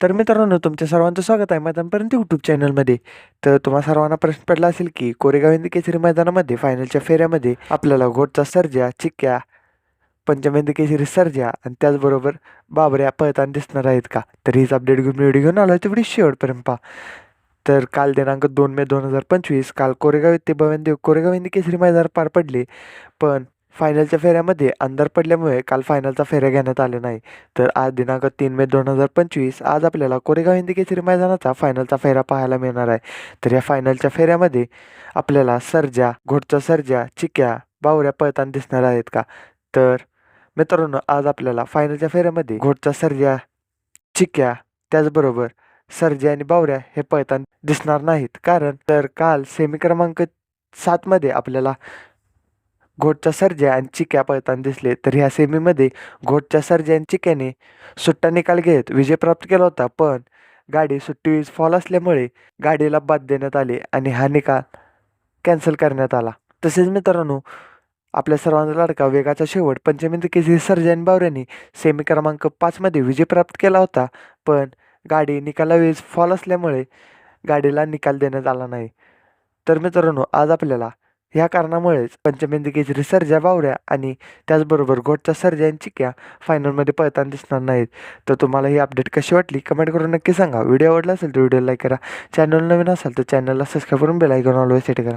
तर मित्रांनो तुमच्या सर्वांचं स्वागत आहे मैदानपर्यंत यूट्यूब चॅनलमध्ये तर तुम्हा सर्वांना प्रश्न पडला असेल की कोरेगाव हिंदी केसरी मैदानामध्ये फायनलच्या फेऱ्यामध्ये आपल्याला घोटचा सर्जा चिक्क्या पंचमेंदी केसरी सर्जा आणि त्याचबरोबर बाबऱ्या पळताना दिसणार आहेत का? तर हीच अपडेट घेऊन व्हिडिओ घेऊन आलो तेवढी शेवटपर्यंत पहा. तर काल दिनांक दोन मे दोन हजार पंचवीस काल कोरेगाव येथे भवनदेव कोरेगाव हिंदी केसरी मैदान पार पडले. पण फायनलच्या फेऱ्यामध्ये अंधार पडल्यामुळे काल फायनलचा फेऱ्या घेण्यात आले नाही. तर आज दिनांक तीन मे दोन हजार पंचवीस आज आपल्याला कोरेगाव हिंदी केसरी मैदानाचा फायनलचा फेरा पाहायला मिळणार आहे. तर या फायनलच्या फेऱ्यामध्ये आपल्याला सर्जा घोटचा सर्जा चिक्या बावऱ्या पळताना दिसणार आहेत का? तर मित्रांनो आज आपल्याला फायनलच्या फेऱ्यामध्ये घोटचा सर्जा चिक्या त्याचबरोबर सर्जा आणि बावऱ्या हे पळताना दिसणार नाहीत. कारण तर काल सेमी क्रमांक सातमध्ये आपल्याला घोटच्या सर्जा आणि चिक्या पळताना दिसले तर ह्या सेमीमध्ये घोटच्या सर्जा आणि चिक्याने सुट्टा निकाल घेत विजय प्राप्त केला होता पण गाडी सुट्टी फॉल असल्यामुळे गाडीला बाद देण्यात आले आणि हा निकाल कॅन्सल करण्यात आला. तसेच मित्रांनो आपल्या सर्वांचा लाडका वेगाचा शेवट पंचमी केसरी सर्जन बावऱ्यांनी सेमी क्रमांक पाचमध्ये विजय प्राप्त केला होता पण गाडी निकालावेळेस फॉल असल्यामुळे गाडीला निकाल देण्यात आला नाही. तर मित्रांनो आज आपल्याला ह्या कारणामुळेच पंचमेंदी केसरी बावऱ्या आणि त्याचबरोबर घोटचा सर्जा आणि चिक्या फायनलमध्ये पळताना दिसणार नाहीत. तर तुम्हाला ही अपडेट कशी वाटली? कमेंट करून नक्की सांगा. व्हिडिओ आवडला असेल तर व्हिडिओ लाईक करा. चॅनल नवीन असाल तर चॅनलला सबस्क्राईब करून बेल आयकॉन ऑलवेज सेट करा.